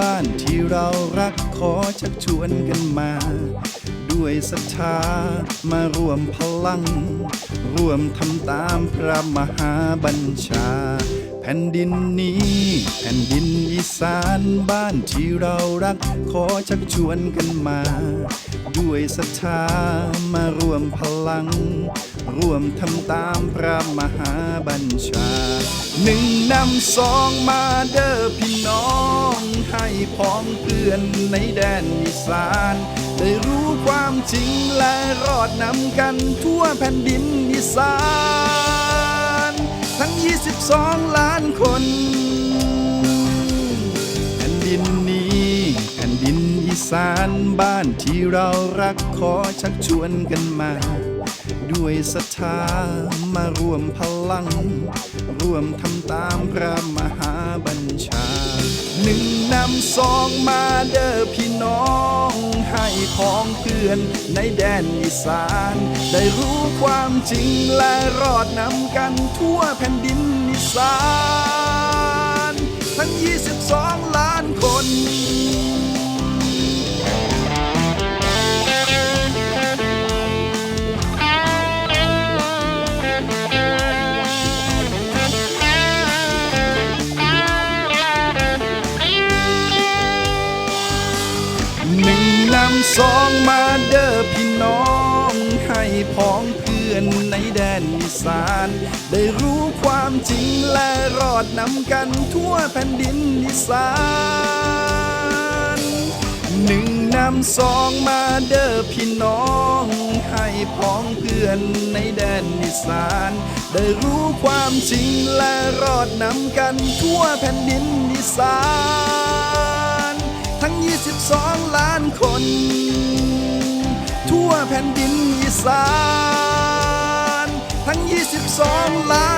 บ้านที่เรารักขอชักชวนกันมา ด้วยศรัทธามารวมพลัง ร่วมทำตามพระมหาบัญชา แผ่นดินนี้ แผ่นดินอีสานบ้านที่เรารักขอชักชวนกันมา ด้วยศรัทธามา ลัง ร่วมทำตามพระมหาบัญชาหนึ่งนำสองมาเด้อพี่น้อง ให้พ้องเพื่อนในแดนอีสานได้รู้ความจริงและรอดนำกันทั่วแผ่นดินอีสาน ทั้ง 22 ล้านคนแผ่นดินนี้แผ่นดินอีสานบ้านที่เรารักขอชักชวนกันมา ด้วยศรัทธามารวมพลัง ร่วมทำตามพระมหาบัญชา หนึ่งนำสองมาเด้อพี่น้อง ให้พ้องเพื่อนในแดนอีสาน ได้รู้ความจริงและรอดนำกันทั่วแผ่นดินอีสาน ทั้ง 22 สองมาเด้อพี่น้อง ให้พ้องเพื่อนในแดนอีสาน ได้รู้ความจริงและรอดนำกันทั่วแผ่นดินอีสานหนึ่งนำสองมาเด้อพี่น้อง ให้พ้องเพื่อนในแดนอีสาน ได้รู้ความจริงและรอดนำกันทั่วแผ่นดินอีสาน สาน ทั้ง 22 ล้าน